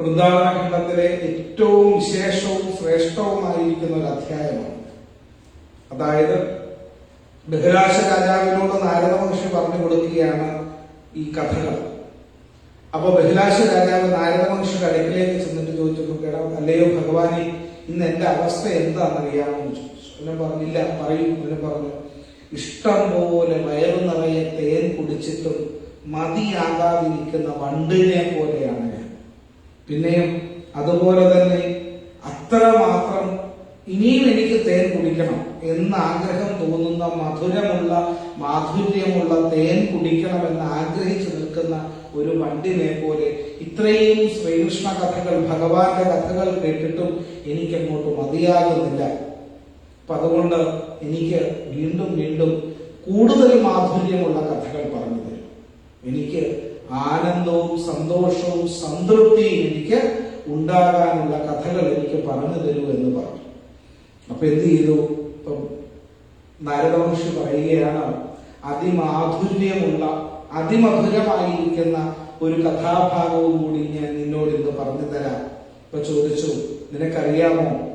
വൃന്ദാവന ഖണ്ഡത്തിലെ ഏറ്റവും വിശേഷവും ശ്രേഷ്ഠവുമായിരിക്കുന്ന ഒരു അധ്യായമാണ്. അതായത് ബഹിരാശ രാജാവിനോട് നാരദ മഹർഷി പറഞ്ഞു കൊടുക്കുകയാണ് ഈ കഥകൾ. അപ്പൊ ബഹിലാശ രാജാവ് നാരദ മഹർഷിയുടെ അടുക്കിലേക്ക് ചെന്നിട്ട് ചോദിച്ചപ്പോൾ കേടാ അല്ലയോ ഭഗവാനെ ഇന്ന് എന്റെ അവസ്ഥ എന്താണെന്നറിയാമെന്ന് ചോദിച്ചു. എന്നെ പറഞ്ഞില്ല പറയും. എന്നെ പറഞ്ഞു ഇഷ്ടം പോലെ വയറു നിറയെ തേൻ കുടിച്ചിട്ടും മതിയാകാതിരിക്കുന്ന വണ്ടിനെ പോലെയാണ് പിന്നെയും അതുപോലെ തന്നെ അത്രമാത്രം ഇനിയും എനിക്ക് തേൻ കുടിക്കണം എന്ന ആഗ്രഹം തോന്നുന്ന മധുരമുള്ള മാധുര്യമുള്ള തേൻ കുടിക്കണം എന്ന് ആഗ്രഹിച്ചു നിൽക്കുന്ന ഒരു വണ്ടിനെ പോലെ ഇത്രയും ശ്രീകൃഷ്ണ കഥകൾ ഭഗവാന്റെ കഥകൾ കേട്ടിട്ടും എനിക്ക് അങ്ങോട്ട് മതിയാകുന്നില്ല. അപ്പൊ അതുകൊണ്ട് എനിക്ക് വീണ്ടും വീണ്ടും കൂടുതൽ മാധുര്യമുള്ള കഥകൾ പറഞ്ഞു തരും. എനിക്ക് ആനന്ദവും സന്തോഷവും സംതൃപ്തിയും എനിക്ക് ഉണ്ടാകാനുള്ള കഥകൾ എനിക്ക് പറഞ്ഞു തരൂ എന്ന് പറഞ്ഞു. അപ്പൊ എന്ത് ചെയ്തു? ഇപ്പം നരദവംശി പറയുകയാണ് അതിമാധുര്യമുള്ള അതിമധുരമായിരിക്കുന്ന ഒരു കഥാഭാഗവും കൂടി ഞാൻ നിന്നോട് ഇന്ന് പറഞ്ഞു തരാം. ഇപ്പൊ ചോദിച്ചു നിനക്കറിയാമോ?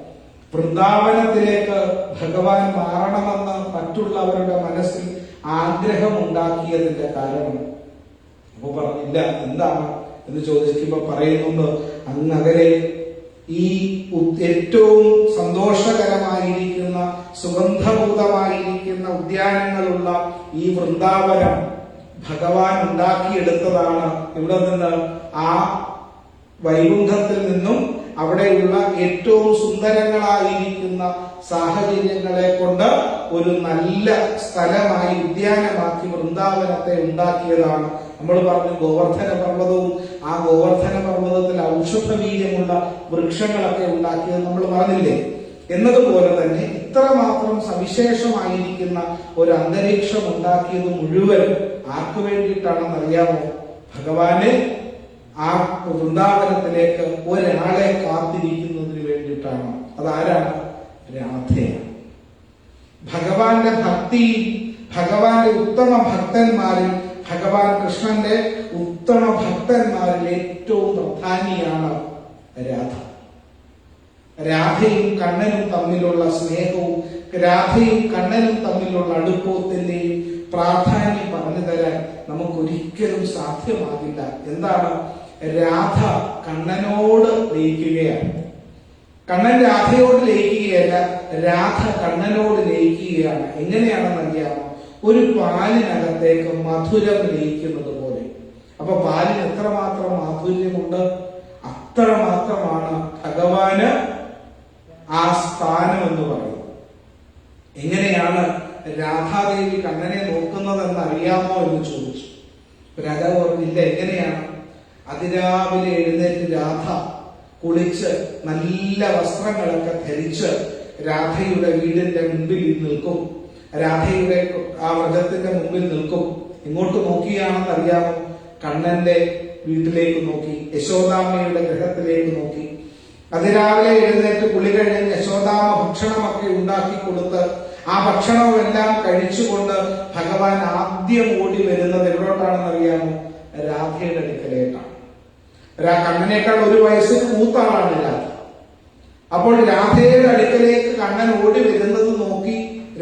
വൃന്ദാവനത്തിലേക്ക് ഭഗവാൻ മാറണമെന്ന് മറ്റുള്ളവരുടെ മനസ്സിൽ ആഗ്രഹം ഉണ്ടാക്കിയതിന്റെ കാരണം അപ്പൊ പറഞ്ഞില്ല എന്താണ് എന്ന് ചോദിക്കുമ്പോ പറയുന്നുണ്ട് അങ്ങകലെ ഈ ഏറ്റവും സന്തോഷകരമായിരിക്കുന്ന സുഗന്ധഭൂതമായിരിക്കുന്ന ഉദ്യാനങ്ങളുള്ള ഈ വൃന്ദാവനം ഭഗവാൻ ഉണ്ടാക്കിയെടുത്തതാണ് ഇവിടെ നിന്ന് ആ വൈകുണ്ഠത്തിൽ നിന്നും അവിടെയുള്ള ഏറ്റവും സുന്ദരങ്ങളായിരിക്കുന്ന സാഹചര്യങ്ങളെ കൊണ്ട് ഒരു നല്ല സ്ഥലമായി ഉദ്യാനമാക്കി വൃന്ദാവനത്തെ ഉണ്ടാക്കിയതാണ് നമ്മൾ പറഞ്ഞു ഗോവർദ്ധന പർവതവും ആ ഗോവർദ്ധന പർവതത്തിൽ ഔഷധവീര്യമുള്ള വൃക്ഷങ്ങളൊക്കെ ഉണ്ടാക്കിയത് നമ്മൾ പറഞ്ഞില്ലേ? എന്നതുപോലെ തന്നെ ഇത്രമാത്രം സവിശേഷമായിരിക്കുന്ന ഒരു അന്തരീക്ഷം ഉണ്ടാക്കിയത് മുഴുവൻ ആർക്കു വേണ്ടിയിട്ടാണെന്ന് അറിയാമോ ഭഗവാന് ആ വൃന്ദാവനത്തിലേക്ക് ഒരാളെ കാത്തിരിക്കുന്നതിന് വേണ്ടിയിട്ടാണ്. അതാരാണ്? രാധയാണ്. ഭഗവാന്റെ ഭക്തി ഭഗവാന്റെ ഉത്തമ ഭക്തന്മാരിൽ ഭഗവാൻ കൃഷ്ണന്റെ ഉത്തമ ഭക്തന്മാരിൽ ഏറ്റവും പ്രധാനിയാണ് രാധ. രാധയും കണ്ണനും തമ്മിലുള്ള സ്നേഹവും രാധയും കണ്ണനും തമ്മിലുള്ള അടുപ്പത്തിന്റെയും പ്രാധാന്യം പറഞ്ഞു തരാൻ നമുക്കൊരിക്കലും സാധ്യമാകില്ല. എന്താണ്? രാധ കണ്ണനോട് ലയിക്കുകയാണ്. കണ്ണൻ രാധയോട് ലയിക്കുകയല്ല രാധ കണ്ണനോട് ലയിക്കുകയാണ്. എങ്ങനെയാണെന്ന് അറിയാമോ ഒരു പാലിനകത്തേക്ക് മധുരം ലയിക്കുന്നത് പോലെ. അപ്പൊ പാലിന് എത്രമാത്രം മാധുര്യമുണ്ട്? അത്രമാത്രമാണ് ഭഗവാന് ആ സ്ഥാനം എന്ന് പറയുന്നത്. എങ്ങനെയാണ് രാധാദേവി കണ്ണനെ നോക്കുന്നതെന്ന് അറിയാമോ എന്ന് ചോദിച്ചു. രാജാവ് പറഞ്ഞില്ല എങ്ങനെയാണ്? അതിരാവിലെ എഴുന്നേറ്റ് രാധ കുളിച്ച് നല്ല വസ്ത്രങ്ങളൊക്കെ ധരിച്ച് രാധയുടെ വീടിന്റെ മുമ്പിൽ നിൽക്കും. രാധയുടെ ആ വ്രതത്തിന്റെ മുമ്പിൽ നിൽക്കും. ഇങ്ങോട്ട് നോക്കിയാണെന്ന് അറിയാമോ? കണ്ണന്റെ വീട്ടിലേക്ക് നോക്കി യശോദാമ്മയുടെ ഗൃഹത്തിലേക്ക് നോക്കി. അതിരാവിലെ എഴുന്നേറ്റ് കുളി കഴിഞ്ഞ് യശോദാമ ഭക്ഷണമൊക്കെ ഉണ്ടാക്കി കൊടുത്ത് ആ ഭക്ഷണമെല്ലാം കഴിച്ചുകൊണ്ട് ഭഗവാൻ ആദ്യം ഓടി വരുന്നത് എവിടോട്ടാണെന്ന് അറിയാമോ? രാധയുടെ അടുക്കലേക്കാണ്. കണ്ണനേക്കാൾ ഒരു വയസ്സിന് മൂത്താളാണ് രാധ. അപ്പോൾ രാധയുടെ അടുക്കലേക്ക് കണ്ണൻ ഓടി വരുന്നത്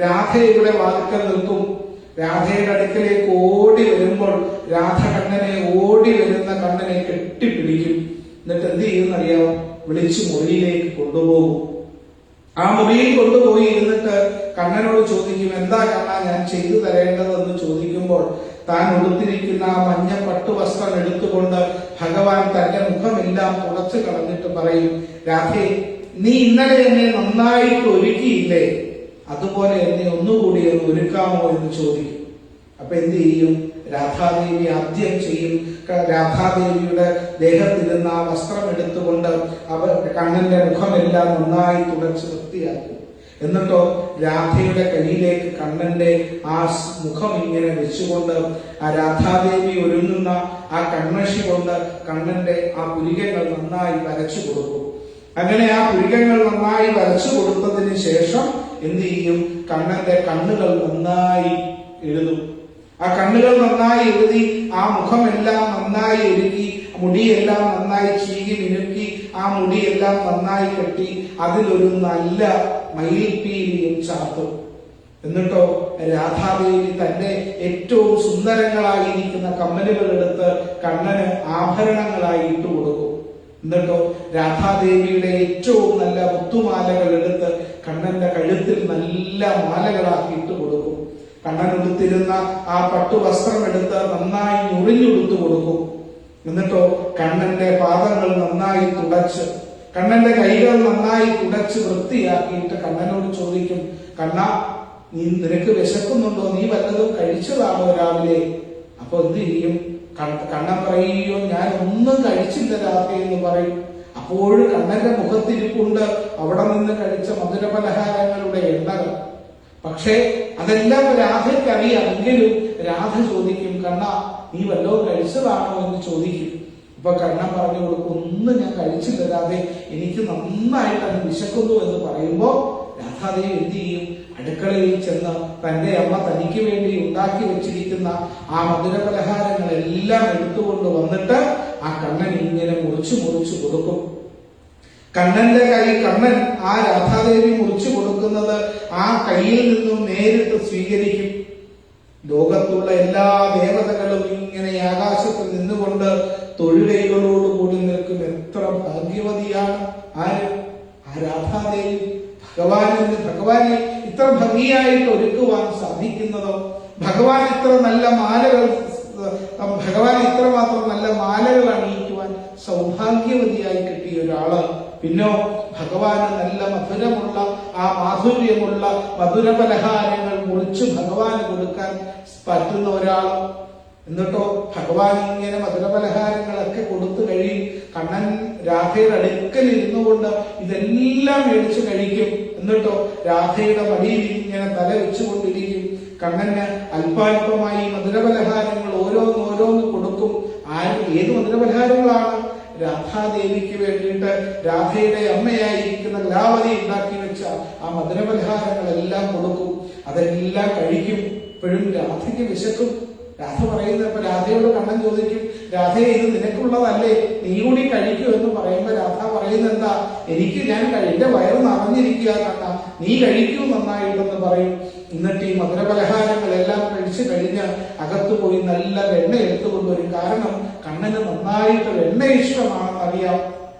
രാധ ഇവിടെ വാതിക്കൽ നിൽക്കും. രാധയുടെ അടുക്കലേക്ക് ഓടി വരുമ്പോൾ രാധ കണ്ണനെ ഓടി വരുന്ന കണ്ണനെ കെട്ടിപ്പിടിക്കും. എന്നിട്ട് എന്ത് ചെയ്യുന്നറിയാമോ വിളിച്ച് മുറിയിലേക്ക് കൊണ്ടുപോകും. ആ മുറിയിൽ കൊണ്ടുപോയി ഇരുന്നിട്ട് കണ്ണനോട് ചോദിക്കും എന്താ കണ്ണ ഞാൻ ചെയ്തു തരേണ്ടതെന്ന് ചോദിക്കുമ്പോൾ താൻ ഉടുത്തിരിക്കുന്ന ആ മഞ്ഞ പട്ടുവസ്ത്രം എടുത്തുകൊണ്ട് ഭഗവാൻ തന്റെ മുഖമെല്ലാം തുടച്ചു കളഞ്ഞിട്ട് പറയും രാധേ നീ ഇന്നലെ എന്നെ നന്നായിട്ട് ഒരുക്കിയില്ലേ? അതുപോലെ എന്നെ ഒന്നുകൂടി ഒന്ന് ഒരുക്കാമോ എന്ന് ചോദിക്കും. അപ്പൊ എന്ത് ചെയ്യും? രാധാദേവി ആദ്യം ചെയ്യും. രാധാദേവിയുടെ ദേഹത്തിൽ ദേഹത്തിരുന്ന ആ വസ്ത്രം എടുത്തുകൊണ്ട് അവർ കണ്ണന്റെ മുഖമെല്ലാം നന്നായി തുടച്ച് വൃത്തിയാക്കും. എന്നിട്ടോ രാധയുടെ കയ്യിലേക്ക് കണ്ണന്റെ ആ മുഖം ഇങ്ങനെ വെച്ചുകൊണ്ട് ആ രാധാദേവി ഒരുങ്ങുന്ന ആ കൺമഷി കൊണ്ട് കണ്ണന്റെ ആ പുരികങ്ങൾ നന്നായി വരച്ചു കൊടുക്കും. അങ്ങനെ ആ പുരികങ്ങൾ നന്നായി വരച്ചു കൊടുത്തതിന് ശേഷം എന്ത് ചെയ്യും? കണ്ണന്റെ കണ്ണുകൾ നന്നായി എഴുതും. ആ കണ്ണുകൾ നന്നായി എഴുതി ആ മുഖമെല്ലാം നന്നായി എഴുതി മുടിയെല്ലാം നന്നായി ചീകി മിനുക്കി ആ മുടിയെല്ലാം നന്നായി കെട്ടി അതിലൊരു നല്ല മയിൽപ്പീലിയും ചാർത്തും. എന്നിട്ടോ രാധാദേവി തന്റെ ഏറ്റവും സുന്ദരങ്ങളായിരിക്കുന്ന കമ്മലുകൾ എടുത്ത് കണ്ണന് ആഭരണങ്ങളായി ഇട്ടു കൊടുക്കും എന്നിട്ടോ രാധാദേവിയുടെ ഏറ്റവും നല്ല മുത്തുമാലകൾ എടുത്ത് കണ്ണന്റെ കഴുത്തിൽ നല്ല മാലകളാക്കി ഇട്ട് കൊടുക്കും. കണ്ണൻ ഉടുത്തിരുന്ന ആ പട്ടുവസ്ത്രം എടുത്ത് നന്നായി ഞുറിഞ്ഞുടുത്തു കൊടുക്കും. എന്നിട്ടോ കണ്ണന്റെ പാദങ്ങൾ നന്നായി തുടച്ച് കണ്ണന്റെ കൈകൾ നന്നായി തുടച്ച് വൃത്തിയാക്കിയിട്ട് കണ്ണനോട് ചോദിക്കും കണ്ണ നീ നിനക്ക് വിശക്കുന്നുണ്ടോ? നീ വല്ലതും കഴിച്ചതാണോ രാവിലെ? അപ്പൊ എന്ത് ചെയ്യും? കണ്ണ- പറയോ ഞാൻ ഒന്നും കഴിച്ചില്ല രാത്രി എന്ന് പറയും. അപ്പോഴും കണ്ണന്റെ മുഖത്തിരിപ്പുണ്ട്. അവിടെ നിന്ന് കഴിച്ച മധുര പലഹാരങ്ങളുടെ എണ്ണകൾ. പക്ഷേ അതെല്ലാം രാധയ്ക്ക് അറിയാം എങ്കിലും രാധ ചോദിക്കും കണ്ണ നീ വല്ലോ കഴിച്ചതാണോ? എന്ന് ചോദിക്കും. ഇപ്പൊ കണ്ണൻ പറഞ്ഞു കൊടുക്കും ഒന്നും ഞാൻ കഴിച്ചില്ല രാധേ. എനിക്ക് നന്നായിട്ട് അത് വിശക്കുന്നു എന്ന് പറയുമ്പോ രാധാദേവി എന്ത് ചെയ്യും? അടുക്കളയിൽ ചെന്ന് തന്റെ അമ്മ തനിക്ക് വേണ്ടി ഉണ്ടാക്കി വെച്ചിരിക്കുന്ന ആ മധുര പലഹാരങ്ങളെല്ലാം എടുത്തുകൊണ്ട് വന്നിട്ട് ആ കണ്ണൻ ഇങ്ങനെ മുറിച്ചു മുറിച്ചു കൊടുക്കും. കണ്ണന്റെ കൈ കണ്ണൻ ആ രാധാദേവി മുറിച്ചു കൊടുക്കുന്നത് ആ കയ്യിൽ നിന്നും നേരിട്ട് സ്വീകരിക്കും. ലോകത്തുള്ള എല്ലാ ദേവതകളും ഇങ്ങനെ ആകാശത്തിൽ നിന്നുകൊണ്ട് തൊഴുകൈകളോടുകൂടി നിൽക്കും. എത്ര ഭാഗ്യവതിയാണ് ആര്? ആ രാധാദേവി. ഭഗവാനിന് ഭഗവാനെ ഇത്ര ഭംഗിയായിട്ട് ഒരുക്കുവാൻ സാധിക്കുന്നതോ ഭഗവാൻ ഇത്ര നല്ല മാലകൾ ഭഗവാൻ ഇത്രമാത്രം നല്ല മാലകൾ അണിയിക്കുവാൻ സൗഭാഗ്യവതിയായി കിട്ടിയ ഒരാൾ. പിന്നോ ഭഗവാന് നല്ല മധുരമുള്ള ആ മാധുര്യമുള്ള മധുര പലഹാരങ്ങൾ മുറിച്ച് ഭഗവാന് കൊടുക്കാൻ പറ്റുന്ന ഒരാൾ എന്നിട്ടോ ഭഗവാൻ ഇങ്ങനെ മധുര പലഹാരങ്ങളൊക്കെ കൊടുത്തു കഴിയും കണ്ണൻ രാധയുടെ അടുക്കൽ ഇരുന്നു കൊണ്ട് ഇതെല്ലാം മേടിച്ചു കഴിക്കും. എന്നിട്ടോ രാധയുടെ മടിയിൽ ഇങ്ങനെ തല വെച്ചുകൊണ്ടിരിക്കും. കണ്ണന് അല്പാൽപമായി മധുരപലഹാരങ്ങൾ ഓരോന്ന് ഓരോന്ന് കൊടുക്കും. ആര് ഏത് മധുരപലഹാരങ്ങളാണ്? രാധാദേവിക്ക് വേണ്ടിയിട്ട് രാധയുടെ അമ്മയായിരിക്കുന്ന ലാവതി ഉണ്ടാക്കി വെച്ച ആ മധുരപലഹാരങ്ങളെല്ലാം കൊടുക്കും. അതെല്ലാം കഴിക്കും. ഇപ്പോഴും രാധയ്ക്ക് വിശക്കും. രാധ പറയുന്ന ഇപ്പൊ രാധയോട് കണ്ണൻ ചോദിക്കും രാധയെ ഇത് നിനക്കുള്ളതല്ലേ? നീ കൂടി കഴിക്കൂ എന്ന് പറയുമ്പോ രാധ പറയുന്ന എന്താ? എനിക്ക് ഞാൻ എന്റെ വയറ് നിറഞ്ഞിരിക്കുക കണ്ട നീ കഴിക്കൂ നന്നായിട്ടെന്ന് പറയും. എന്നിട്ട് ഈ മധുരപലഹാരങ്ങളെല്ലാം കഴിച്ചു കഴിഞ്ഞ് അകത്ത് പോയി നല്ല വെണ്ണ എടുത്തുകൊണ്ടുവരും കാരണം കണ്ണന് നന്നായിട്ട് വെണ്ണ ഇഷ്ടമാണെന്ന് അറിയാം.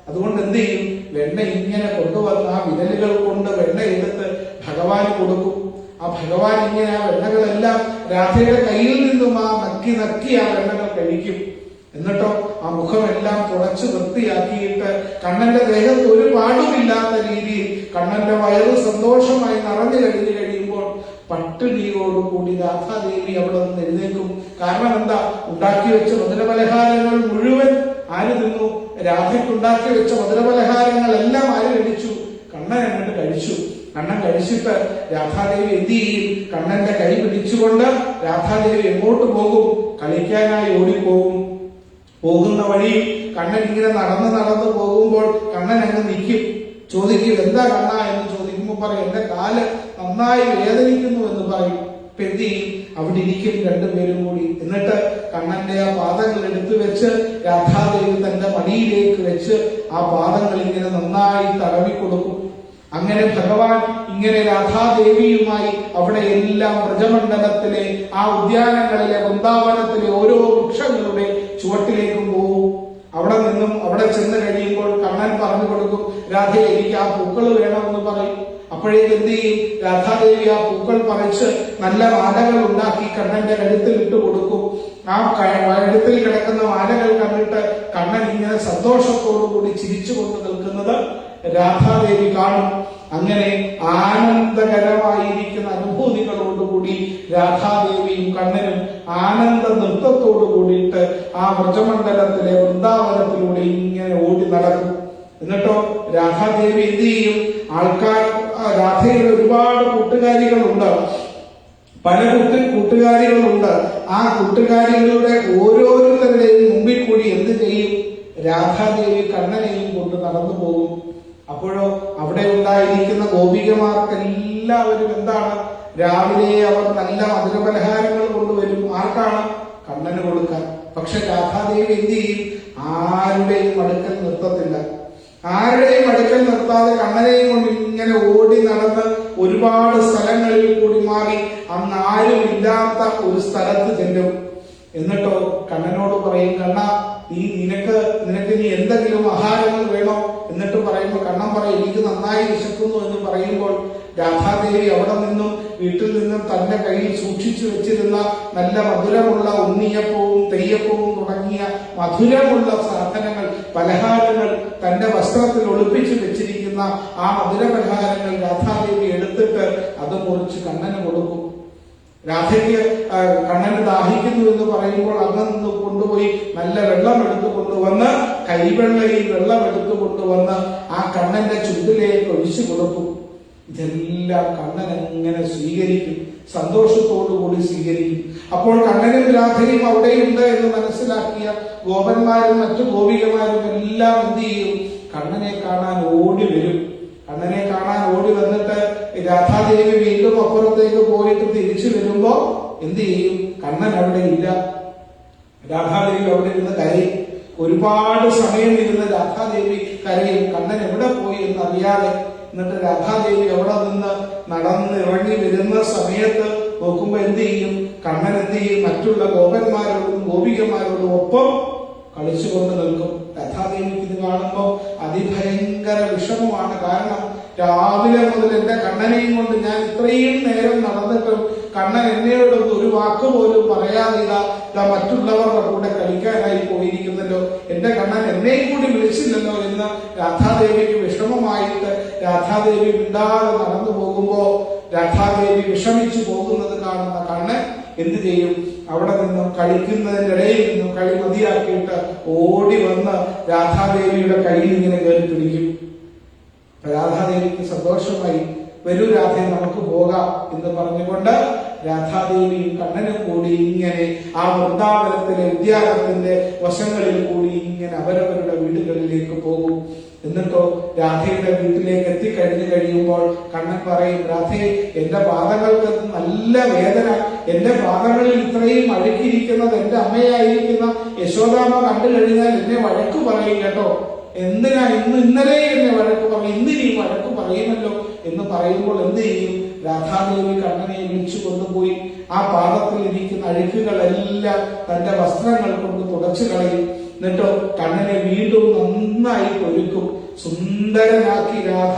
അതുകൊണ്ട് എന്ത് ചെയ്യും? വെണ്ണ ഇങ്ങനെ കൊണ്ടുവന്ന് ആ വിരലുകൾ കൊണ്ട് വെണ്ണ എടുത്ത് ഭഗവാൻ കൊടുക്കും. ആ ഭഗവാൻ ഇങ്ങനെ ആ വെണ്ണകളെല്ലാം രാധയുടെ കയ്യിൽ നിന്നും ആ നക്കി നക്കി ആ വെണ്ണകൾ കഴിക്കും. എന്നിട്ടോ ആ മുഖമെല്ലാം തുടച്ച് വൃത്തിയാക്കിയിട്ട് കണ്ണന്റെ ദേഹത്ത് ഒരു പാടുമില്ലാത്ത രീതിയിൽ കണ്ണന്റെ വയറ് സന്തോഷമായി നിറഞ്ഞു കഴിഞ്ഞു കഴിയുമ്പോൾ പട്ടിണിയോടുകൂടി രാധാദേവി അവിടെ നിന്ന് എഴുന്നേക്കും കാരണം എന്താ? ഉണ്ടാക്കി വെച്ച മധുരപലഹാരങ്ങൾ മുഴുവൻ ആര് തിന്നു? രാധയ്ക്കുണ്ടാക്കി വെച്ച മധുരപലഹാരങ്ങളെല്ലാം ആര് കഴിച്ചു? കണ്ണൻ എന്നിട്ട് കഴിച്ചു. കണ്ണൻ കഴിച്ചിട്ട് രാധാദേവി എന്ത് ചെയ്യും? കണ്ണന്റെ കൈ പിടിച്ചുകൊണ്ട് രാധാദേവി എങ്ങോട്ട് പോകും? കളിക്കാനായി ഓടിപ്പോകും പോകുന്ന വഴി കണ്ണൻ ഇങ്ങനെ നടന്ന് നടന്ന് പോകുമ്പോൾ കണ്ണൻ അങ്ങ് നിൽക്കും. ചോദിക്കും എന്താ കണ്ണ? എന്ന് ചോദിക്കുമ്പോൾ പറയും എന്റെ കാൽ നന്നായി വേദനിക്കുന്നു എന്ന് പറയും. ഇപ്പൊ അവിടെ ഇരിക്കും രണ്ടുപേരും കൂടി. എന്നിട്ട് കണ്ണന്റെ ആ പാദങ്ങൾ എടുത്തു വെച്ച് രാധാദേവി തന്റെ മടിയിലേക്ക് വെച്ച് ആ പാദങ്ങൾ ഇങ്ങനെ നന്നായി തടവി കൊടുക്കും. അങ്ങനെ ഭഗവാൻ ഇങ്ങനെ രാധാദേവിയുമായി അവിടെ എല്ലാം വ്രജമണ്ഡലത്തിലെ ആ ഉദ്യാനങ്ങളിലെ വൃന്ദാവനത്തിലെ ഓരോ വൃക്ഷങ്ങളുടെ നിന്നും അവിടെ ചെന്ന് കഴിയുമ്പോൾ കണ്ണൻ പറഞ്ഞു കൊടുക്കും രാധ എനിക്ക് ആ പൂക്കൾ വേണമെന്ന് പറയും. അപ്പോഴേക്ക് എന്ത് ചെയ്യും? രാധാദേവി ആ പൂക്കൾ പറിച്ച് നല്ല മാലകൾ ഉണ്ടാക്കി കണ്ണന്റെ കഴുത്തിൽ ഇട്ട് കൊടുക്കും. ആ കഴുത്തിൽ കിടക്കുന്ന മാലകൾ കണ്ടിട്ട് കണ്ണൻ ഇങ്ങനെ സന്തോഷത്തോടു കൂടി ചിരിച്ചുകൊണ്ട് നിൽക്കുന്നത് രാധാദേവി കാണും. അങ്ങനെ ആനന്ദകരമായിരിക്കുന്ന അനുഭൂതികളോടുകൂടി രാധാദേവിയും കണ്ണനും ആനന്ദ നൃത്തത്തോടു കൂടിയിട്ട് ആ വ്രജമണ്ഡലത്തിലെ വൃന്ദാവനത്തിലൂടെ ഇങ്ങനെ ഓടി നടക്കും. എന്നിട്ടോ രാധാദേവി എന്ത് ചെയ്യും? ആൾക്കാർ രാധയിൽ ഒരുപാട് കൂട്ടുകാരികളുണ്ട്. പല കൂട്ട് കൂട്ടുകാരികളുണ്ട്. ആ കൂട്ടുകാരികളുടെ ഓരോരുത്തരുടെയും മുമ്പിൽ കൂടി എന്ത് ചെയ്യും? രാധാദേവി കണ്ണനെയും കൊണ്ട് നടന്നു പോകും. അപ്പോഴോ അവിടെ ഉണ്ടായിരിക്കുന്ന ഗോപികമാർക്ക് എല്ലാവരും എന്താണ്? രാവിലെ അവർ നല്ല മധുരപലഹാരങ്ങൾ കൊണ്ടുവരും. ആർക്കാണ്? കണ്ണന് കൊടുക്കാൻ. പക്ഷെ രാധാദേവി എന്ത് ചെയ്യും? ആരുടെയും അടുക്കൽ നിർത്തത്തില്ല. ആരുടെയും അടുക്കൽ നിർത്താതെ കണ്ണനെയും കൊണ്ട് ഇങ്ങനെ ഓടി നടന്ന് ഒരുപാട് സ്ഥലങ്ങളിൽ കൂടി മാറി അന്ന് ആരും ഇല്ലാത്ത ഒരു സ്ഥലത്ത് ചെല്ലും. എന്നിട്ടോ കണ്ണനോട് പറയും കണ്ണ നീ നിനക്ക് നിനക്ക് നീ എന്തെങ്കിലും ആഹാരങ്ങൾ വേണോ? എന്നിട്ട് പറയുമ്പോൾ കണ്ണൻ പറയും എനിക്ക് നന്നായി വിശക്കുന്നു എന്ന് പറയുമ്പോൾ രാധാദേവി അവിടെ നിന്നും വീട്ടിൽ നിന്നും തന്റെ കയ്യിൽ സൂക്ഷിച്ചു വെച്ചിരുന്ന നല്ല മധുരമുള്ള ഉണ്ണിയപ്പവും തെയ്യപ്പവും തുടങ്ങിയ മധുരമുള്ള സാധനങ്ങൾ പലഹാരങ്ങൾ തന്റെ വസ്ത്രത്തിൽ ഒളിപ്പിച്ചു വെച്ചിരിക്കുന്ന ആ മധുര പലഹാരങ്ങൾ രാധാദേവി എടുത്തിട്ട് അത് മുറിച്ച് കണ്ണന് കൊടുക്കും. രാധയ്ക്ക് കണ്ണന് ദാഹിക്കുന്നു എന്ന് പറയുമ്പോൾ അങ്ങ് നിന്ന് കൊണ്ടുപോയി നല്ല വെള്ളം എടുത്തു കൊണ്ടുവന്ന് കൈവെള്ളയിൽ വെള്ളം എടുത്തു കൊണ്ടുവന്ന് ആ കണ്ണന്റെ ചുണ്ടിലേക്ക് ഒഴിച്ചു കൊടുക്കും. ഇതെല്ലാം കണ്ണൻ എങ്ങനെ സ്വീകരിക്കും? സന്തോഷത്തോടു കൂടി സ്വീകരിക്കും. അപ്പോൾ കണ്ണനും രാധയും അവിടെയുണ്ട് എന്ന് മനസ്സിലാക്കിയ ഗോപന്മാരും മറ്റു ഗോപികമാരും എല്ലാം എന്ത് ചെയ്യും? കണ്ണനെ കാണാൻ ഓടി വരും. കണ്ണനെ കാണാൻ ഓടി വന്നിട്ട് രാധാദേവി വീണ്ടും അപ്പുറത്തേക്ക് പോയിട്ട് തിരിച്ചു വരുമ്പോ എന്ത് ചെയ്യും? കണ്ണൻ അവിടെ ഇല്ല. രാധാദേവി അവിടെ ഇരുന്ന് കരയും. ഒരുപാട് സമയം ഇരുന്ന് രാധാദേവി കരയും. കണ്ണൻ എവിടെ പോയി എന്ന് അറിയാതെ എന്നിട്ട് രാധാദേവി അവിടെ നിന്ന് നടന്ന് ഇറങ്ങി വരുന്ന സമയത്ത് നോക്കുമ്പോ എന്ത് ചെയ്യും? കണ്ണൻ എന്ത് ചെയ്യും? മറ്റുള്ള ഗോപന്മാരോടും ഗോപികമാരോടും ഒപ്പം കളിച്ചുകൊണ്ട് നിൽക്കും. രാധാദേവിക്ക് ഇത് കാണുമ്പോൾ അതിഭയങ്കര വിഷമമാണ്. കാരണം രാവിലെ മുതൽ എന്റെ കണ്ണനെയും കൊണ്ട് ഞാൻ ഇത്രയും നേരം നടന്നിട്ടും കണ്ണൻ എന്നോടൊന്നും ഒരു വാക്ക് പോലും പറയാതെ ഇതാ മറ്റുള്ളവരുടെ കൂടെ കളിക്കാനായി പോയിരിക്കുന്നല്ലോ. എന്റെ കണ്ണൻ എന്നെയും കൂടി വിളിച്ചില്ലല്ലോ എന്ന് രാധാദേവിക്ക് വിഷമമായിട്ട് രാധാദേവി മിണ്ടാതെ നടന്നു പോകുമ്പോ രാധാദേവി വിഷമിച്ചു പോകുന്നത് കാണുന്ന കണ്ണൻ എന്ത് ചെയ്യും? അവിടെ നിന്നും കളിക്കുന്നതിന്റെ ഇടയിൽ നിന്നും കളി മതിയാക്കിയിട്ട് ഓടി വന്ന് രാധാദേവിയുടെ കയ്യിൽ ഇങ്ങനെ കയറി പിടിക്കും. രാധാദേവിക്ക് സന്തോഷമായി വരൂ രാധ നമുക്ക് പോകാം എന്ന് പറഞ്ഞുകൊണ്ട് രാധാദേവിയും കണ്ണനും കൂടി ഇങ്ങനെ ആ വൃന്ദാവനത്തിലെ ഉദ്യാനത്തിന്റെ വശങ്ങളിൽ കൂടി ഇങ്ങനെ അവരവരുടെ വീടുകളിലേക്ക് പോകും. എന്നിട്ടോ രാധയുടെ വീട്ടിലേക്ക് എത്തിക്കഴിഞ്ഞു കഴിയുമ്പോൾ കണ്ണൻ പറയും രാധയെ എന്റെ പാദങ്ങൾക്ക് നല്ല വേദന. എന്റെ പാദങ്ങളിൽ ഇത്രയും അഴുക്കിയിരിക്കുന്നത് എന്റെ അമ്മയായിരിക്കുന്ന യശോദാമ്മ കണ്ടു കഴിഞ്ഞാൽ എന്നെ വഴക്ക് പറയും കേട്ടോ എന്തിനാ ഇന്ന് ഇന്നലെ എന്നെ വഴക്ക് പറയും ഇന്ന് നീ വഴക്ക് പറയുമല്ലോ എന്ന് പറയുമ്പോൾ എന്ത് ചെയ്യും? രാധാദേവി കണ്ണനെ വിളിച്ചു കൊണ്ടുപോയി. ആ പാദത്തിൽ ഇരിക്കുന്ന അഴുക്കുകളെല്ലാം തന്റെ വസ്ത്രങ്ങൾ കൊണ്ട് തുടച്ചു കളയും. എന്നിട്ടോ കണ്ണനെ വീണ്ടും നന്നായി ഒരുക്കും. സുന്ദരനാക്കി രാധ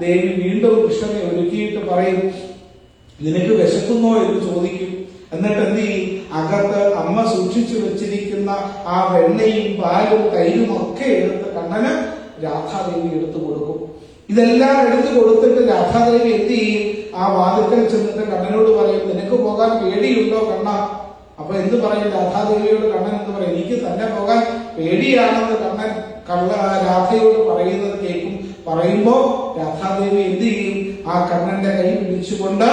ദേവി വീണ്ടും കൃഷ്ണനെ ഒരുക്കിയിട്ട് പറയും നിനക്ക് വിശക്കുന്നോ എന്ന് ചോദിക്കും. എന്നിട്ട് എന്ത് ചെയ്യും? അകത്ത് അമ്മ സൂക്ഷിച്ചു വെച്ചിരിക്കുന്ന ആ വെണ്ണയും പാലും തൈരും ഒക്കെ എടുത്ത് കണ്ണന് രാധാദേവി എടുത്തു കൊടുക്കും. ഇതെല്ലാം എടുത്തു കൊടുത്തിട്ട് രാധാദേവി എന്ത് ചെയ്യും? ആ വാതിക്കൽ ചെന്നിട്ട് കണ്ണനോട് പറയും നിനക്ക് പോകാൻ പേടിയുണ്ടോ കണ്ണ? അപ്പൊ എന്ത് പറയും രാധാദേവിയോട് കണ്ണൻ എന്ന് പറയും എനിക്ക് തന്നെ പോകാൻ പേടിയാണെന്ന് കണ്ണൻ കള്ള രാധയോട് പറയുന്നത് കേൾക്കും. പറയുമ്പോ രാധാദേവി എന്ത് ചെയ്യും? ആ കണ്ണന്റെ കൈ പിടിച്ചുകൊണ്ട്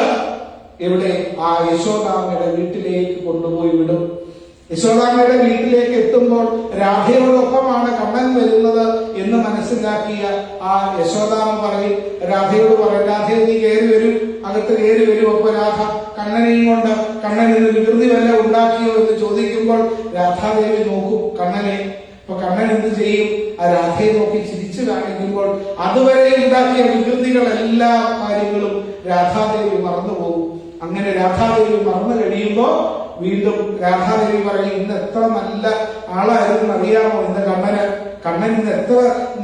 ഇവിടെ ആ യശോദാമയുടെ വീട്ടിലേക്ക് കൊണ്ടുപോയി വിടും. യശോദാമയുടെ വീട്ടിലേക്ക് എത്തുമ്പോൾ രാധയോടൊപ്പമാണ് കണ്ണൻ വരുന്നത് എന്ന് മനസ്സിലാക്കിയ ആ യശോദാമ പറയും രാധയോട് പറയും രാധയെ നീ കയറി വരും. അകത്ത് കയറി വരും. അപ്പൊ രാധ കണ്ണനെയും കൊണ്ട് കണ്ണൻ ഇന്ന് വികൃതി വല്ല ഉണ്ടാക്കിയോ എന്ന് ചോദിക്കുമ്പോൾ രാധാദേവി നോക്കും കണ്ണനെ. അപ്പൊ കണ്ണൻ എന്ത് ചെയ്യും? ആ രാധയെ നോക്കി ചിരിച്ചു കാണിക്കുമ്പോൾ അതുവരെ ഉണ്ടാക്കിയ വികൃതികൾ എല്ലാ കാര്യങ്ങളും രാധാദേവി മറന്നുപോകും. അങ്ങനെ രാധാദേവി മറന്നു കഴിയുമ്പോ വീണ്ടും രാധാദേവി പറയും ഇന്ന് എത്ര നല്ല ആളായിരുന്നു അറിയാമോ? ഇന്ന് കണ്ണന് കണ്ണൻ ഇന്ന് എത്ര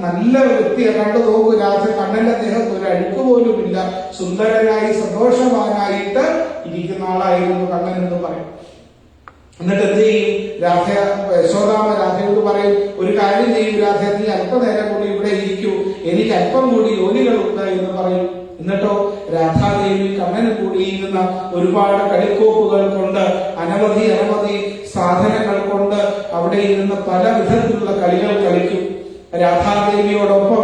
നല്ല വ്യക്തിയെ. കണ്ടു നോക്കൂ രാധ കണ്ണന്റെ ദേഹത്ത് ഒരു അഴുക്ക് പോലും ഇല്ല സുന്ദരനായി സന്തോഷവാനായിട്ട് ഇരിക്കുന്ന ആളായിരുന്നു കണ്ണൻ എന്ന് പറയും. എന്നിട്ട് എന്ത് ചെയ്യും? രാധ യശോദാമ രാധയോട് പറയും ഒരു കാര്യം ചെയ്യും രാധ നീ അല്പനേരം കൂടി ഇവിടെ ഇരിക്കൂ. എനിക്ക് അല്പം കൂടി ജോലികളുണ്ട് എന്ന് പറയും. എന്നിട്ടോ രാധാദേവി കണ്ണന് കൂടിയിരുന്ന ഒരുപാട് കളിക്കോപ്പുകൾ കൊണ്ട് അനവധി അനവധി സാധനങ്ങൾ കൊണ്ട് അവിടെ ഇരുന്ന് പല വിധത്തിലുള്ള കളികൾ കളിക്കും. രാധാദേവിയോടൊപ്പം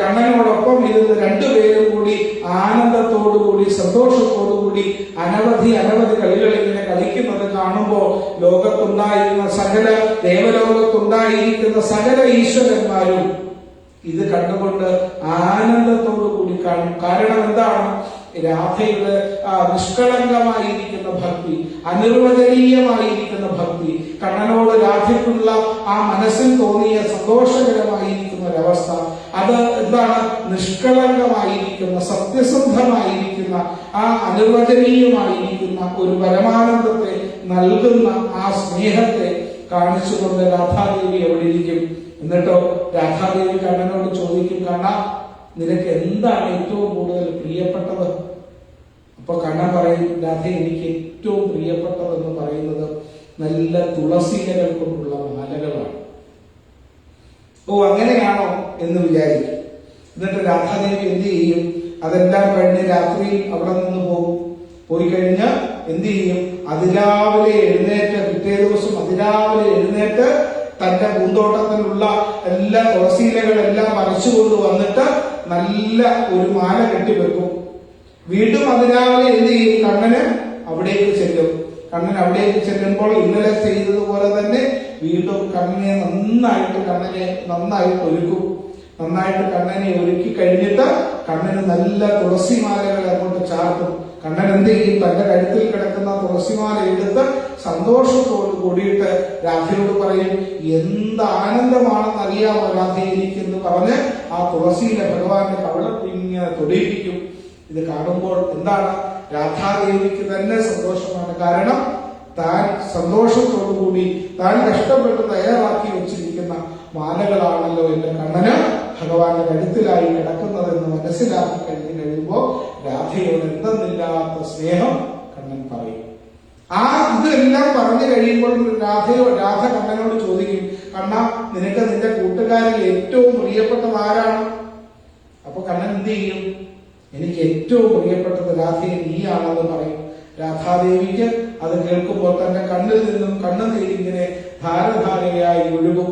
കണ്ണനോടൊപ്പം ഇരുന്ന് രണ്ടുപേരും കൂടി ആനന്ദത്തോടുകൂടി സന്തോഷത്തോടുകൂടി അനവധി അനവധി കളികൾ ഇങ്ങനെ കളിക്കുന്നത് കാണുമ്പോൾ ലോകത്തുണ്ടായിരുന്ന സകല ദേവലോകത്തുണ്ടായിരിക്കുന്ന സകല ഈശ്വരന്മാരും ഇത് കണ്ടുകൊണ്ട് ആനന്ദത്തോടു കൂടി കാണും കാരണം എന്താണ്? രാധയുടെ ആ, നിഷ്കളങ്കമായിരിക്കുന്ന ഭക്തി അനിർവചനീയമായിരിക്കുന്ന ഭക്തി കണ്ണനോട് രാധയ്ക്കുള്ള ആ മനസ്സിൽ തോന്നിയ സന്തോഷകരമായിരിക്കുന്ന ഒരവസ്ഥ അത് എന്താണ്? നിഷ്കളങ്കമായിരിക്കുന്ന സത്യസന്ധമായിരിക്കുന്ന ആ അനിർവചനീയമായിരിക്കുന്ന ഒരു പരമാനന്ദത്തെ നൽകുന്ന ആ സ്നേഹത്തെ കാണിച്ചുകൊണ്ട് രാധാദേവി എവിടെ ഇരിക്കും എന്നിട്ടോ രാധാദേവി കണ്ണനോട് ചോദിക്കും കണ്ണ നിനക്ക് എന്താണ് ഏറ്റവും കൂടുതൽ പ്രിയപ്പെട്ടത്? അപ്പൊ കണ്ണൻ പറയും രാധ എനിക്ക് ഏറ്റവും പ്രിയപ്പെട്ടതെന്ന് പറയുന്നത് നല്ല തുളസിയിലകൾ കൊണ്ടുള്ള മാലകളാണ്. ഓ അങ്ങനെയാണോ എന്ന് വിചാരിക്കും. എന്നിട്ട് രാധാദേവി എന്ത് ചെയ്യും? അതെല്ലാം കഴിഞ്ഞ് രാത്രി അവിടെ നിന്ന് പോകും? പോയി കഴിഞ്ഞ് എന്ത് ചെയ്യും? അതിരാവിലെ എഴുന്നേറ്റ് പിറ്റേ ദിവസം അതിരാവിലെ എഴുന്നേറ്റ് തന്റെ പൂന്തോട്ടത്തിലുള്ള എല്ലാ തുളസിയിലകളെല്ലാം പറിച്ചുകൊണ്ട് വന്നിട്ട് നല്ല ഒരു മാല കെട്ടിവെക്കും. വീണ്ടും അതിരാവിലെ എന്ത് ചെയ്യും? കണ്ണന് അവിടേക്ക് ചെല്ലും. കണ്ണൻ അവിടേക്ക് ചെല്ലുമ്പോൾ ഇന്നലെ ചെയ്തതുപോലെ തന്നെ വീണ്ടും കണ്ണനെ നന്നായിട്ട് കണ്ണനെ നന്നായിട്ട് ഒരുക്കും. നന്നായിട്ട് കണ്ണനെ ഒരുക്കി കഴിഞ്ഞിട്ട് കണ്ണന് നല്ല തുളസിമാലകൾ അങ്ങോട്ട് ചാർത്തും. കണ്ണൻ എന്ത് ചെയ്യും? തന്റെ കഴുത്തിൽ കിടക്കുന്ന തുളസിമാല എടുത്ത് സന്തോഷത്തോട് കൂടിയിട്ട് രാധയോട് പറയും എന്ത് ആനന്ദമാണെന്ന് അറിയാമോ രാധ എനിക്കെന്ന് പറഞ്ഞ് ആ തുളസിയിലെ ഭഗവാന്റെ കവളത്തിൽ ഇങ്ങനെ തൊടിയിപ്പിക്കും ഇത് കാണുമ്പോൾ എന്താണ്? രാധാദേവിക്ക് തന്നെ സന്തോഷമാണ്. കാരണം താൻ സന്തോഷത്തോടു കൂടി താൻ കഷ്ടപ്പെട്ട് തയ്യാറാക്കി വെച്ചിരിക്കുന്ന മാലകളാണല്ലോ എന്റെ കണ്ണന് ഭഗവാന്റെ കഴുത്തിലായി കിടക്കുന്നതെന്ന് മനസ്സിലാക്കി കഴിഞ്ഞു കഴിയുമ്പോൾ രാധയോട് എന്തെന്നില്ലാത്ത സ്നേഹം കണ്ണൻ പറയും. ആ ഇതെല്ലാം പറഞ്ഞു കഴിയുമ്പോൾ രാധയോ രാധ കണ്ണനോട് ചോദിക്കും കണ്ണ നിനക്ക് നിന്റെ കൂട്ടുകാരിൽ ഏറ്റവും പ്രിയപ്പെട്ടത് ആരാണ്? അപ്പൊ കണ്ണൻ എന്ത് ചെയ്യും? എനിക്ക് ഏറ്റവും പ്രിയപ്പെട്ടത് രാധയെ നീയാണെന്ന് പറയും. രാധാദേവിക്ക് അത് കേൾക്കുമ്പോൾ തന്റെ കണ്ണിൽ നിന്നും കണ്ണു നീരിങ്ങനെ ധാരധാരയായി ഒഴുകും.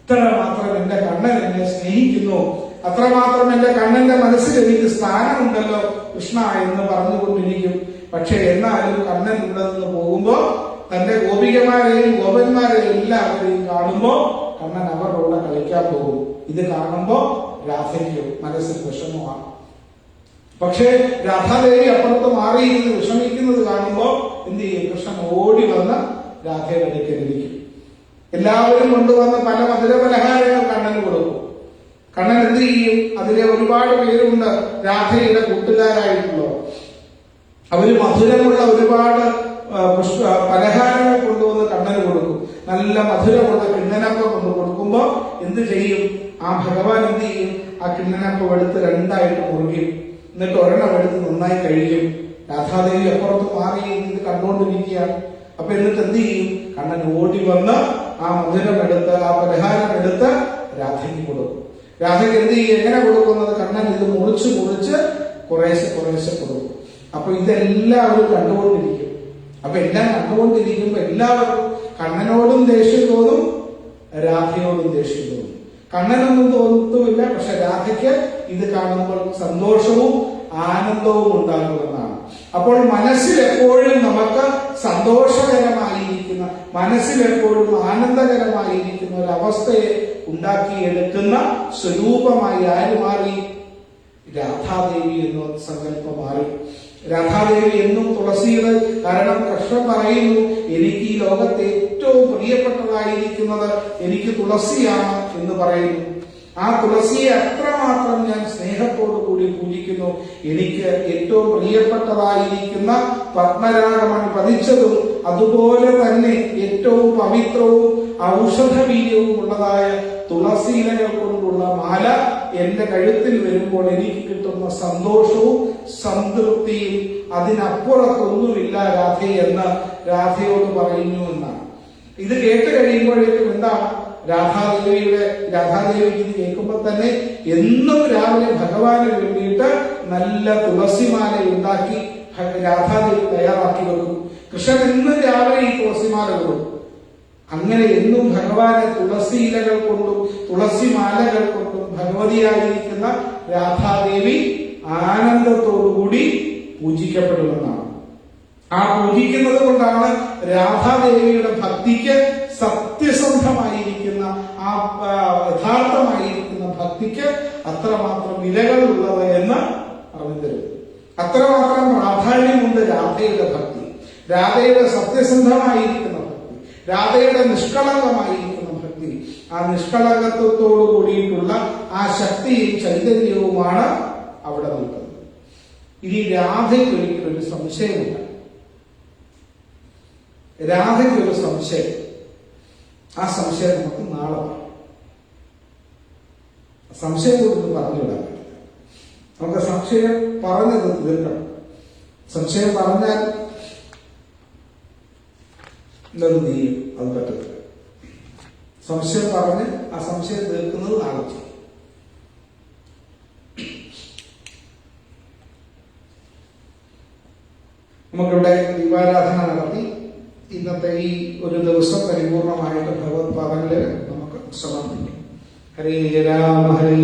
ഇത്ര മാത്രം എന്റെ കണ്ണൻ എന്നെ സ്നേഹിക്കുന്നു. അത്രമാത്രം എന്റെ കണ്ണന്റെ മനസ്സിൽ എനിക്ക് സ്ഥാനമുണ്ടല്ലോ കൃഷ്ണ എന്ന് പറഞ്ഞുകൊണ്ടിരിക്കും. പക്ഷെ എന്നാലും കണ്ണൻ ഇവിടെ നിന്ന് പോകുമ്പോ തന്റെ ഗോപികമാരെയും ഗോപന്മാരെയും എല്ലാവരെയും കാണുമ്പോ കണ്ണൻ അവരുടെ കൂടെ കളിക്കാൻ പോകും. ഇത് കാണുമ്പോ രാധയ്ക്ക് മനസ്സിൽ വിഷമമാണ്. പക്ഷേ രാധാദേവി അപ്പുറത്ത് മാറിയിരുന്ന് വിഷമിക്കുന്നത് കാണുമ്പോൾ എന്ത് ചെയ്യും? കൃഷ്ണൻ ഓടി വന്ന് രാധയുടെ എല്ലാവരും കൊണ്ടുവന്ന പല മധുര പലഹാരങ്ങൾ കണ്ണന് കൊടുക്കും. കണ്ണൻ എന്ത് ചെയ്യും? അതിലെ ഒരുപാട് പേരുണ്ട് രാധയുടെ കൂട്ടുകാരായിട്ടുള്ളവർ. അവർ മധുരമുള്ള ഒരുപാട് പലഹാരങ്ങൾ കൊണ്ടുവന്ന് കണ്ണന് കൊടുക്കും. നല്ല മധുരമുള്ള കിണ്ണനപ്പം കൊണ്ട് കൊടുക്കുമ്പോ എന്ത് ചെയ്യും? ആ ഭഗവാൻ എന്ത് ചെയ്യും? ആ കിണ്ണനപ്പം എടുത്ത് രണ്ടായിട്ട് മുറിക്കും എന്നിട്ട് ഒരെണ്ണം എടുത്ത് നന്നായി കഴിയും. രാധാദേവി അപ്പുറത്ത് മാറി ഇത് കണ്ടുകൊണ്ടിരിക്കുകയാണ് അപ്പൊ എന്നിട്ട് എന്ത് ചെയ്യും? കണ്ണൻ ഓടി വന്ന് ആ മധുരം എടുത്ത് ആ പലഹാരം എടുത്ത് രാധയ്ക്ക് കൊടുക്കും. രാധയ്ക്ക് എന്ത് ചെയ്യും? എങ്ങനെ കൊടുക്കുന്നത്? കണ്ണൻ ഇത് മുറിച്ച് മുറിച്ച് കുറേശ്ശെ കുറേശ്ശെ കൊടുക്കും. അപ്പൊ ഇതെല്ലാവരും കണ്ടുകൊണ്ടിരിക്കും. അപ്പൊ എല്ലാം കണ്ടുകൊണ്ടിരിക്കുമ്പോ എല്ലാവരും കണ്ണനോടും ദേഷ്യം തോന്നും രാധയോടും ദേഷ്യം തോന്നും കണ്ണനൊന്നും തോന്നത്തുമില്ല പക്ഷെ രാധയ്ക്ക് ഇത് കാണുമ്പോൾ സന്തോഷവും ആനന്ദവും ഉണ്ടാകുമെന്നാണ് അപ്പോൾ മനസ്സിൽ എപ്പോഴും നമുക്ക് സന്തോഷകരമായിരിക്കുന്ന മനസ്സിൽ എപ്പോഴും ആനന്ദകരമായിരിക്കുന്ന ഒരു അവസ്ഥയെ ഉണ്ടാക്കിയെടുക്കുന്ന സ്വരൂപമായി ആര് മാറി? രാധാദേവി എന്ന സങ്കല്പം മാറി. രാധാദേവി എന്നും തുളസിയുടെ കാരണം കൃഷ്ണൻ പറയുന്നു എനിക്ക് ഈ ലോകത്തെ ഏറ്റവും പ്രിയപ്പെട്ടതായിരിക്കുന്നത് എനിക്ക് തുളസിയാണ് എന്ന് പറയുന്നു. ആ തുളസിയെ അത്രമാത്രം ഞാൻ സ്നേഹത്തോടു കൂടി പൂജിക്കുന്നു. എനിക്ക് ഏറ്റവും പ്രിയപ്പെട്ടതായിരിക്കുന്ന പത്മരാഗമണി പതിച്ചതും അതുപോലെ തന്നെ ഏറ്റവും പവിത്രവും ഔഷധവീര്യവും ഉള്ളതായ തുളസീലകൾ കൊണ്ടുള്ള മാല എന്റെ കഴുത്തിൽ വരുമ്പോൾ എനിക്ക് കിട്ടുന്ന സന്തോഷവും സംതൃപ്തിയും അതിനപ്പുറത്തൊന്നുമില്ല രാധേ എന്ന് രാധയോട് പറയുന്നു എന്നാണ്. ഇത് കേട്ട് കഴിയുമ്പോഴേക്കും എന്താ? രാധാദേവിയുടെ രാധാദേവിക്ക് ഇത് കേൾക്കുമ്പോൾ തന്നെ എന്നും രാവിലെ ഭഗവാനെ വേണ്ടിയിട്ട് നല്ല തുളസിമാല ഉണ്ടാക്കി രാധാദേവി തയ്യാറാക്കി വെക്കും. കൃഷ്ണൻ എന്നും രാവിലെ ഈ തുളസിമാല കൊടുക്കും. അങ്ങനെ എന്നും ഭഗവാനെ തുളസി ഇലകൾ കൊണ്ടും തുളസി മാലകൾ കൊണ്ടും ഭഗവതിയായിരിക്കുന്ന രാധാദേവി ആനന്ദത്തോടുകൂടി പൂജിക്കപ്പെടുമെന്നാണ്. ആ പൂജിക്കുന്നത് കൊണ്ടാണ് രാധാദേവിയുടെ ഭക്തിക്ക് സത്യസന്ധമായിരിക്കുന്ന ആ ആ, യഥാർത്ഥമായിരിക്കുന്ന ഭക്തിക്ക് അത്രമാത്രം വിലകൾ ഉള്ളത് എന്ന് പറഞ്ഞു തരും. അത്രമാത്രം പ്രാധാന്യമുണ്ട് രാധയുടെ ഭക്തി. രാധയുടെ സത്യസന്ധമായിരിക്കുന്ന ഭക്തി രാധയുടെ നിഷ്കളങ്കമായിരിക്കുന്ന ഭക്തി ആ നിഷ്കളങ്കത്വത്തോടു കൂടിയിട്ടുള്ള ആ ശക്തിയും ചൈതന്യവുമാണ് അവിടെ നിൽക്കുന്നത്. ഇനി രാധയ്ക്ക് ഒരിക്കലൊരു ഒരു സംശയമില്ല. രാധയ്ക്കൊരു സംശയം. ആ സംശയം നമുക്ക് നാളെ സംശയം കൊടുത്ത് പറഞ്ഞുവിടാൻ പറ്റില്ല. നമുക്ക് സംശയം പറഞ്ഞത് തീർക്കണം. സംശയം പറഞ്ഞാൽ നീയും അത് പറ്റത്തില്ല. സംശയം പറഞ്ഞ് ആ സംശയം തീർക്കുന്നത് നാളെ ചെയ്യും. നമുക്കിവിടെ ദീപാരാധന നടത്തി. ഇന്നത്തെ ഈ ഒരു ദിവസം പരിപൂർണമായിട്ട് ഭഗവത് പാദങ്ങളിൽ നമുക്ക് സമർപ്പിക്കാം ഹരേ രാമ ഹരേ